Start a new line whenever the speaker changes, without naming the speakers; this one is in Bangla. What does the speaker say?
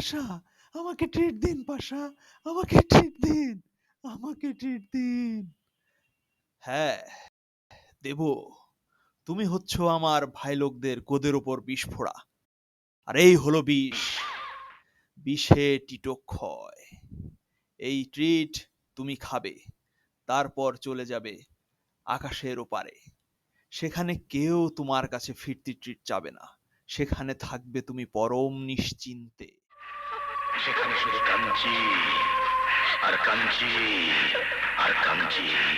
পাশা, আমাকে ট্রিট দিন পাশা, আমাকে ট্রিট দিন, আমাকে ট্রিট দিন। হ্যাঁ দেব, তুমি হচ্ছ আমার ভাই লোকদের গোদের ওপর বিষ ফোড়া। আর এই হলো বিষ, বিষে টিটক্ষয় এই ট্রিট তুমি খাবে, তারপর চলে যাবে আকাশের ওপারে। সেখানে কেউ তোমার কাছে ফিরতি ট্রিট চাবে না, সেখানে থাকবে তুমি পরম নিশ্চিন্তে।
সেখানে শুধু কাঞ্চি আর কাঞ্চি আর কাঞ্চি!